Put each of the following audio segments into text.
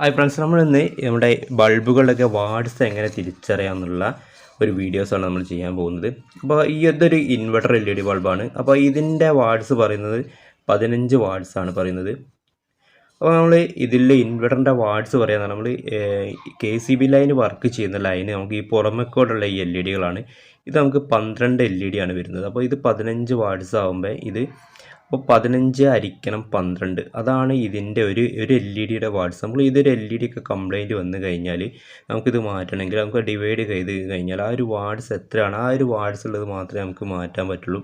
Hi friends നമ്മളിന്ന് നമ്മുടെ ബൾബുകളുടെയൊക്കെ വാട്സ് എങ്ങനെ തിരിച്ചറിയാമെന്നുള്ള ഒരു വീഡിയോസാണ് നമ്മൾ ചെയ്യാൻ പോകുന്നത്. അപ്പോൾ ഈ ഇതൊരു ഇൻവെർട്ടർ എൽ ഇ ഡി ബൾബാണ്. അപ്പോൾ ഇതിന്റെ വാട്സ് പറയുന്നത് പതിനഞ്ച് വാട്സ് ആണ് പറയുന്നത്. അപ്പോൾ നമ്മൾ ഇതിൽ ഇൻവെർട്ടറിന്റെ വാട്സ് പറയാൻ നമ്മൾ K C B line work ചെയ്യുന്ന ലൈന് നമുക്ക് ഈ പുറമേക്കോടുള്ള ഈ എൽ ഇ ഡികളാണ് ഇത് നമുക്ക് പന്ത്രണ്ട് എൽ ഇ ഡി ആണ് വരുന്നത്. അപ്പോൾ ഇത് പതിനഞ്ച് വാട്സ് ആകുമ്പോൾ ഇത് അപ്പോൾ പതിനഞ്ച് അരിക്കണം പന്ത്രണ്ട്. അതാണ് ഇതിന്റെ ഒരു ഒരു എൽ ഇ ഡിയുടെ വാട്സ് നമ്മൾ ഇതൊരു എൽ ഇ ഡി ഒക്കെ കംപ്ലൈന്റ് വന്നു കഴിഞ്ഞാൽ നമുക്കിത് മാറ്റണമെങ്കിൽ നമുക്ക് ഡിവൈഡ് ചെയ്ത് കഴിഞ്ഞാൽ ആ ഒരു വാർഡ്സ് എത്രയാണ്? ആ ഒരു വാർഡ്സ് ഉള്ളത് മാത്രമേ നമുക്ക് മാറ്റാൻ പറ്റുള്ളൂ.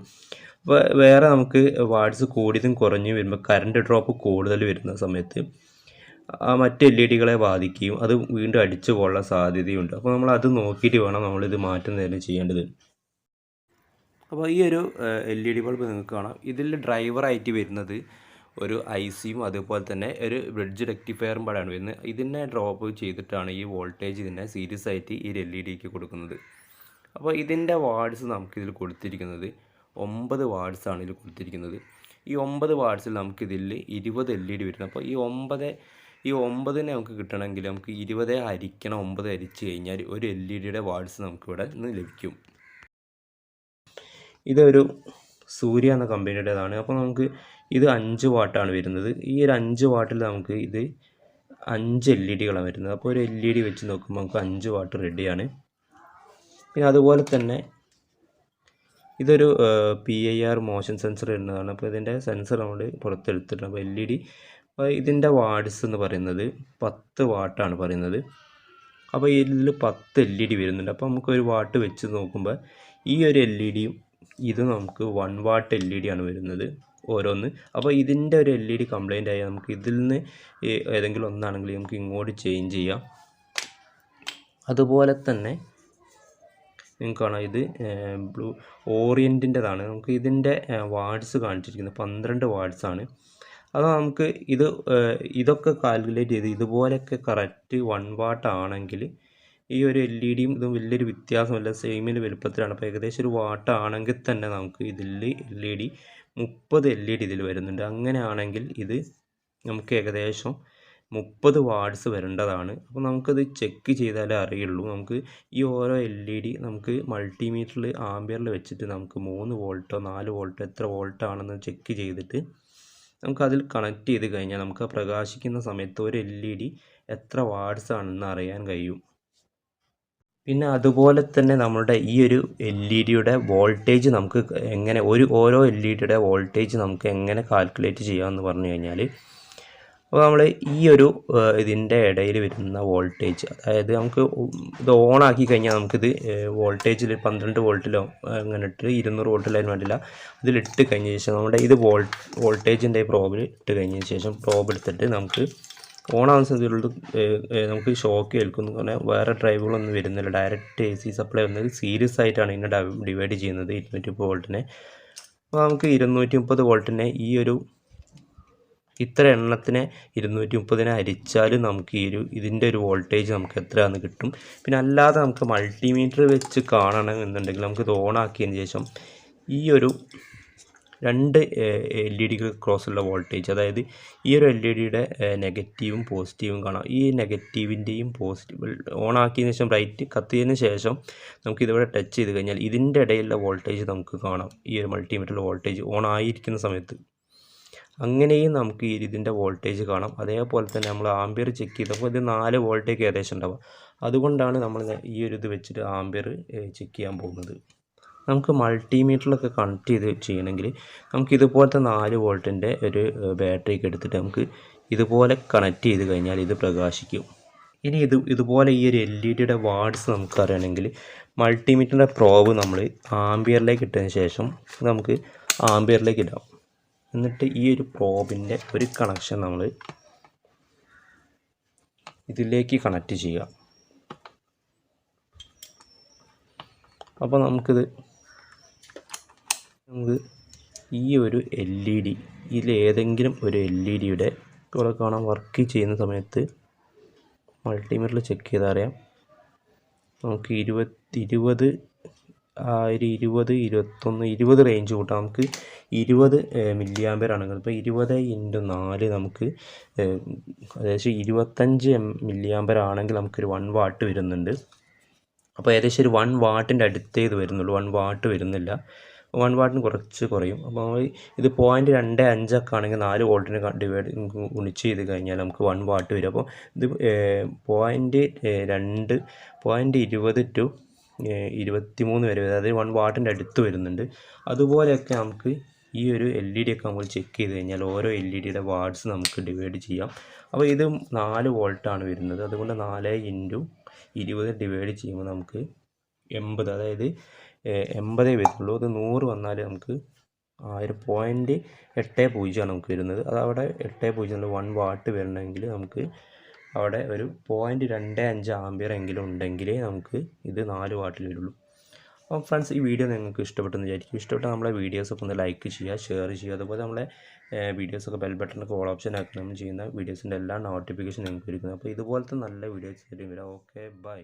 അപ്പോൾ വേറെ നമുക്ക് വാർഡ്സ് കൂടിയതും കുറഞ്ഞു വരുമ്പോൾ കറണ്ട് ഡ്രോപ്പ് കൂടുതൽ വരുന്ന സമയത്ത് ആ മറ്റ് എൽ ഇ ഡികളെ ബാധിക്കുകയും അത് വീണ്ടും അടിച്ചു പോകാനുള്ള സാധ്യതയുണ്ട്. അപ്പോൾ നമ്മൾ അത് നോക്കിയിട്ട് വേണം നമ്മളിത് മാറ്റുന്നതിന് ചെയ്യേണ്ടത്. അപ്പോൾ ഈ ഒരു എൽ ഇ ഡി ബൾബ് നിങ്ങൾക്ക് കാണാം. ഇതിൽ ഡ്രൈവറായിട്ട് വരുന്നത് ഒരു ഐ സിയും അതുപോലെ തന്നെ ഒരു ബ്രിഡ്ജ് റെക്ടിഫയറും പാടാണ് വരുന്നത്. ഇതിനെ ഡ്രോപ്പ് ചെയ്തിട്ടാണ് ഈ വോൾട്ടേജ് ഇതിനെ സീരിയസ് ആയിട്ട് ഈ എൽ ഇ ഡിക്ക് കൊടുക്കുന്നത്. അപ്പോൾ ഇതിന്റെ വാർഡ്സ് നമുക്കിതിൽ കൊടുത്തിരിക്കുന്നത് ഒമ്പത് ആണ് ഇതിൽ കൊടുത്തിരിക്കുന്നത്. ഈ ഒമ്പത് വാർഡ്സിൽ നമുക്കിതിൽ ഇരുപത് എൽ ഇ ഡി വരുന്നത്. അപ്പോൾ ഈ ഒമ്പത് ഈ ഒമ്പതിനെ നമുക്ക് കിട്ടണമെങ്കിൽ നമുക്ക് ഇരുപത് ഹരിക്കണം ഒമ്പത് ഹരിച്ച് കഴിഞ്ഞാൽ ഒരു എൽ ഇ ഡിയുടെ വാർഡ്സ് നമുക്കിവിടെ നിന്ന് ലഭിക്കും. ഇതൊരു സൂര്യ എന്ന കമ്പനിയുടേതാണ്. അപ്പോൾ നമുക്ക് ഇത് അഞ്ച് വാട്ടാണ് വരുന്നത്. ഈ ഒരു അഞ്ച് വാട്ടിൽ നമുക്ക് ഇത് അഞ്ച് എൽ ഇ ഡികളാണ് വരുന്നത്. അപ്പോൾ ഒരു എൽ ഇ ഡി വെച്ച് നോക്കുമ്പോൾ നമുക്ക് അഞ്ച് വാട്ട് റെഡിയാണ്. പിന്നെ അതുപോലെ തന്നെ ഇതൊരു P I R motion sensor വരുന്നതാണ്. അപ്പോൾ ഇതിന്റെ സെൻസർ നമ്മൾ പുറത്തെടുത്തിട്ടുണ്ട്. അപ്പോൾ എൽ ഇ ഡി അപ്പോൾ ഇതിന്റെ വാട്സ് എന്ന് പറയുന്നത് പത്ത് വാട്ടാണ് പറയുന്നത്. അപ്പോൾ ഇതിൽ പത്ത് എൽ ഇ ഡി വരുന്നുണ്ട്. അപ്പോൾ നമുക്ക് ഒരു വാട്ട് വെച്ച് നോക്കുമ്പോൾ ഈ ഒരു എൽ ഇ ഡിയും ഇത് നമുക്ക് one watt L E D ആണ് വരുന്നത് ഓരോന്ന്. അപ്പോൾ ഇതിന്റെ ഒരു എൽ ഇ ഡി കംപ്ലൈന്റ് ആയാൽ നമുക്ക് ഇതിൽ നിന്ന് ഏതെങ്കിലും ഒന്നാണെങ്കിൽ നമുക്ക് ഇങ്ങോട്ട് ചേഞ്ച് ചെയ്യാം. അതുപോലെ തന്നെ നിങ്ങൾക്ക് കാണാം ഇത് ബ്ലൂ ഓറിയന്റിന്റെതാണ്. നമുക്ക് ഇതിന്റെ വാർഡ്സ് കാണിച്ചിരിക്കുന്നത് പന്ത്രണ്ട് വാർഡ്സ് ആണ്. അത് നമുക്ക് ഇത് ഇതൊക്കെ കാൽക്കുലേറ്റ് ചെയ്ത് ഇതുപോലെയൊക്കെ കറക്റ്റ് വൺ വാട്ട് ആണെങ്കിൽ ഈ ഒരു എൽ ഇ ഡിയും ഇതും വലിയൊരു വ്യത്യാസമല്ല. സെയിമിൽ വലുപ്പത്തിലാണ്. അപ്പോൾ ഏകദേശം ഒരു വാട്ടാണെങ്കിൽ തന്നെ നമുക്ക് ഇതിൽ എൽ ഇ ഡി മുപ്പത് എൽ ഇ ഡി ഇതിൽ വരുന്നുണ്ട്. അങ്ങനെയാണെങ്കിൽ ഇത് നമുക്ക് ഏകദേശം മുപ്പത് വാട്ട്സ് വരേണ്ടതാണ്. അപ്പോൾ നമുക്കത് ചെക്ക് ചെയ്താലേ അറിയുള്ളൂ. നമുക്ക് ഈ ഓരോ എൽ ഇ ഡി നമുക്ക് മൾട്ടിമീറ്ററിൽ ആംബിയറിൽ വെച്ചിട്ട് നമുക്ക് മൂന്ന് വോൾട്ടോ നാല് വോൾട്ടോ എത്ര വോൾട്ട് ആണെന്ന് ചെക്ക് ചെയ്തിട്ട് നമുക്കതിൽ കണക്ട് ചെയ്ത് കഴിഞ്ഞാൽ നമുക്ക് പ്രകാശിക്കുന്ന സമയത്ത് ഒരു എൽ ഇ ഡി എത്ര വാട്ട്സ് ആണെന്ന് അറിയാൻ കഴിയും. പിന്നെ അതുപോലെ തന്നെ നമ്മളുടെ ഈ ഒരു എൽ ഇ ഡിയുടെ വോൾട്ടേജ് നമുക്ക് എങ്ങനെ ഒരു ഓരോ എൽ ഇ ഡിയുടെ വോൾട്ടേജ് നമുക്ക് എങ്ങനെ കാൽക്കുലേറ്റ് ചെയ്യാമെന്ന് പറഞ്ഞു കഴിഞ്ഞാൽ അപ്പോൾ നമ്മൾ ഈ ഒരു ഇതിന്റെ ഇടയിൽ വരുന്ന വോൾട്ടേജ് അതായത് നമുക്ക് ഇത് ഓൺ ആക്കി കഴിഞ്ഞാൽ നമുക്കിത് വോൾട്ടേജിൽ പന്ത്രണ്ട് വോൾട്ടിലോ അങ്ങനെ ഇട്ട് ഇരുന്നൂറ് വോൾട്ടിലോ അതിന് വേണ്ടില്ല. ഇതിലിട്ട് കഴിഞ്ഞ ശേഷം നമ്മുടെ ഇത് വോൾ വോൾട്ടേജിന്റെ പ്രോബിൽ ഇട്ട് കഴിഞ്ഞതിന് ശേഷം പ്രോബ് എടുത്തിട്ട് നമുക്ക് ഓൺ ആവുന്ന സമയത്തുള്ളത് നമുക്ക് ഷോക്ക് ഏൽക്കുന്നു. പറഞ്ഞാൽ വേറെ ഡ്രൈവുകളൊന്നും വരുന്നില്ല. ഡയറക്റ്റ് എ സി സപ്ലൈ വന്നത് സീരിയസ് ആയിട്ടാണ് ഇതിനെ ഡിവൈഡ് ചെയ്യുന്നത്. ഇരുന്നൂറ്റി മുപ്പത് വോൾട്ടിനെ. അപ്പോൾ നമുക്ക് ഇരുന്നൂറ്റി മുപ്പത് വോൾട്ടിനെ ഈ ഒരു ഇത്ര എണ്ണത്തിനെ ഇരുന്നൂറ്റി മുപ്പതിനെ അരിച്ചാൽ നമുക്ക് ഈ ഒരു ഇതിന്റെ ഒരു വോൾട്ടേജ് നമുക്ക് എത്രയാണെന്ന് കിട്ടും. പിന്നെ അല്ലാതെ നമുക്ക് മൾട്ടിമീറ്റർ വെച്ച് കാണണം എന്നുണ്ടെങ്കിൽ നമുക്ക് ഇത് ഓണാക്കിയതിന് ശേഷം ഈ ഒരു രണ്ട് എൽ ഇ ഡിക്ക് ക്രോസുള്ള വോൾട്ടേജ്. അതായത് ഈ ഒരു എൽ ഇ ഡിയുടെ നെഗറ്റീവും പോസിറ്റീവും കാണാം. ഈ നെഗറ്റീവിന്റെയും പോസിറ്റീവ് ഓൺ ആക്കിയതിന് ശേഷം റൈറ്റ് കത്തിയതിന് ശേഷം നമുക്ക് ഇതിവിടെ ടച്ച് ചെയ്ത് കഴിഞ്ഞാൽ ഇതിന്റെ ഇടയിലുള്ള വോൾട്ടേജ് നമുക്ക് കാണാം. ഈ ഒരു മൾട്ടിമീറ്ററിലെ വോൾട്ടേജ് ഓൺ ആയിരിക്കുന്ന സമയത്ത്. അങ്ങനെയും നമുക്ക് ഈ ഇതിന്റെ വോൾട്ടേജ് കാണാം. അതേപോലെ തന്നെ നമ്മൾ ആംബിയർ ചെക്ക് ചെയ്തപ്പോൾ ഇത് നാല് വോൾട്ടേജ് ഏകദേശം ഉണ്ടാവുക അതുകൊണ്ടാണ് നമ്മൾ ഈ ഒരു ഇത് വെച്ചിട്ട് ആംബിയർ ചെക്ക് ചെയ്യാൻ പോകുന്നത്. നമുക്ക് മൾട്ടിമീറ്ററിലൊക്കെ കണക്ട് ചെയ്ത് ചെയ്യണമെങ്കിൽ നമുക്ക് ഇതുപോലത്തെ നാല് വോൾട്ടിന്റെ ഒരു ബാറ്ററിക്ക് എടുത്തിട്ട് നമുക്ക് ഇതുപോലെ കണക്ട് ചെയ്ത് കഴിഞ്ഞാൽ ഇത് പ്രകാശിക്കും. ഇനി ഇത് ഇതുപോലെ ഈ ഒരു എൽ ഇ ഡിയുടെ വാർഡ്സ് നമുക്ക് അറിയണമെങ്കിൽ മൾട്ടിമീറ്ററിന്റെ പ്രോബ് നമ്മൾ ആംബിയറിലേക്ക് ഇട്ടതിന് ശേഷം നമുക്ക് ആംബിയറിലേക്ക് ഇടാം. എന്നിട്ട് ഈ ഒരു പ്രോബിന്റെ ഒരു കണക്ഷൻ നമ്മൾ ഇതിലേക്ക് കണക്റ്റ് ചെയ്യുക. അപ്പോൾ നമുക്കിത് നമുക്ക് ഈ ഒരു എൽ ഇ ഡി ഇതിലേതെങ്കിലും ഒരു എൽ ഇ ഡിയുടെ ഇവിടെ കാണാൻ വർക്ക് ചെയ്യുന്ന സമയത്ത് മൾട്ടിമീറ്ററിൽ ചെക്ക് ചെയ്താൽ അറിയാം. നമുക്ക് ഇരുപത്തി ഇരുപത് ആ ഒരു ഇരുപത് ഇരുപത്തൊന്ന് ഇരുപത് റേഞ്ച് കൂട്ടാം. നമുക്ക് ഇരുപത് മില്ലി ആമ്പയർ ആണെങ്കിൽ ഇപ്പോൾ ഇരുപത് ഇന്റു നാല് നമുക്ക് ഏകദേശം ഇരുപത്തഞ്ച് എം മില്ലി ആമ്പയർ ആണെങ്കിൽ നമുക്കൊരു വൺ വാട്ട് വരുന്നുണ്ട്. അപ്പോൾ ഏകദേശം ഒരു വൺ വാട്ടിന്റെ അടുത്തേ ഇത് വരുന്നുള്ളൂ. വൺ വാട്ട് വരുന്നില്ല. വൺ വാട്ടിന് കുറച്ച് കുറയും. അപ്പോൾ നമ്മൾ ഇത് പോയിന്റ് രണ്ട് അഞ്ചൊക്കെ ആണെങ്കിൽ നാല് വോൾട്ടിന് ഡിവൈഡ് ഗുണിച്ച് ചെയ്ത് കഴിഞ്ഞാൽ നമുക്ക് വൺ വാട്ട് വരും. അപ്പോൾ ഇത് പോയിന്റ് രണ്ട് പോയിന്റ് ഇരുപത് ടു ഇരുപത്തി മൂന്ന് വരെ. അതായത് വൺ വാട്ടിന്റെ അടുത്ത് വരുന്നുണ്ട്. അതുപോലെയൊക്കെ നമുക്ക് ഈ ഒരു എൽ ഇ ഡി ഒക്കെ നമ്മൾ ചെക്ക് ചെയ്ത് കഴിഞ്ഞാൽ ഓരോ എൽ ഇ ഡിയുടെ വാർഡ്സ് നമുക്ക് ഡിവൈഡ് ചെയ്യാം. അപ്പോൾ ഇത് നാല് വോൾട്ടാണ് വരുന്നത്. അതുകൊണ്ട് നാല് ഇന്റു ഇരുപത് ഡിവൈഡ് ചെയ്യുമ്പോൾ നമുക്ക് എൺപത് അതായത് എൺപതേ വരുന്നുള്ളൂ. അത് നൂറ് വന്നാൽ നമുക്ക് ആയിരം പോയിന്റ് എട്ട് പൂജ്യമാണ് നമുക്ക് വരുന്നത്. അത് അവിടെ എട്ട് പൂജ്യം വൺ വാട്ട് വരണമെങ്കിൽ നമുക്ക് അവിടെ ഒരു പോയിന്റ് രണ്ട് അഞ്ച് ആംബിയർ എങ്കിലും ഉണ്ടെങ്കിലേ നമുക്ക് ഇത് നാല് വാട്ടിൽ വരുള്ളൂ. അപ്പം ഫ്രണ്ട്സ് ഈ വീഡിയോ നിങ്ങൾക്ക് ഇഷ്ടപ്പെട്ടെന്ന് വിചാരിക്കും. ഇഷ്ടപ്പെട്ട നമ്മളെ വീഡിയോസൊക്കെ ഒന്ന് ലൈക്ക് ചെയ്യുക ഷെയർ ചെയ്യുക. അതുപോലെ നമ്മളെ വീഡിയോസൊക്കെ ബെൽ ബട്ടണൊക്കെ ഓൾ ഓപ്ഷൻ ആക്കണം ചെയ്യുന്ന വീഡിയോസിന്റെ എല്ലാ നോട്ടിഫിക്കേഷൻ നിങ്ങൾക്ക് വരുന്നത് അപ്പോൾ ഇതുപോലത്തെ നല്ല വീഡിയോസ് വരാം. Okay bye